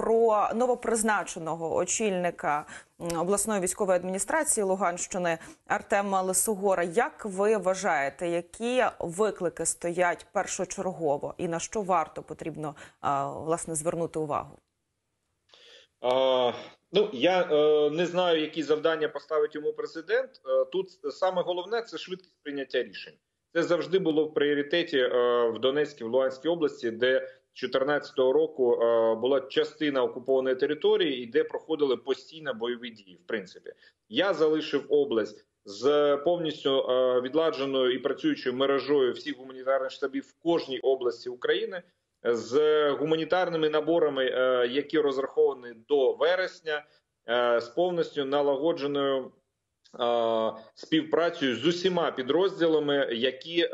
про новопризначеного очільника обласної військової адміністрації Луганщини Артема Лисогора. Як ви вважаєте, які виклики стоять першочергово, і на що варто потрібно власне звернути увагу? А, ну я е, не знаю, які завдання поставить йому президент. Е, тут саме головне це швидкість прийняття рішень. Це завжди було в пріоритеті е, в Донецькій, в Луганській області, де 2014 року е, була частина окупованої території, і де проходили постійно бойові дії. В принципі, я залишив область з повністю е, відладженою і працюючою мережою всіх гуманітарних штабів в кожній області України з гуманітарними наборами, е, які розраховані до вересня, з повністю налагодженою співпрацею з усіма підрозділами, які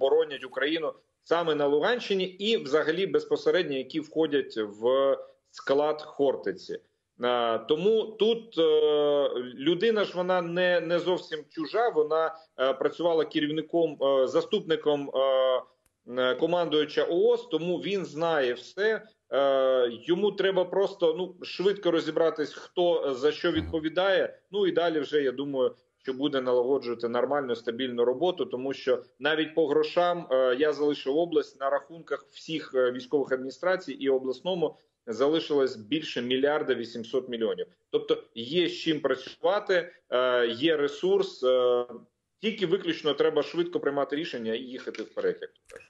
боронять Україну саме на Луганщині, і взагалі безпосередньо які входять в склад Хортиці. Тому тут е, людина ж вона не, не зовсім чужа. Вона е, працювала керівником, е, заступником командуюча ООС, тому він знає все. Йому треба просто ну швидко розібратись, хто за що відповідає. Ну і далі вже я думаю, що буде налагоджувати нормальну стабільну роботу, тому що навіть по грошам е, я залишив область на рахунках всіх е, військових адміністрацій і обласному залишилось більше мільярда 800 мільйонів. Тобто є з чим працювати, е, є ресурс. Тільки виключно треба швидко приймати рішення і їхати вперед. Як.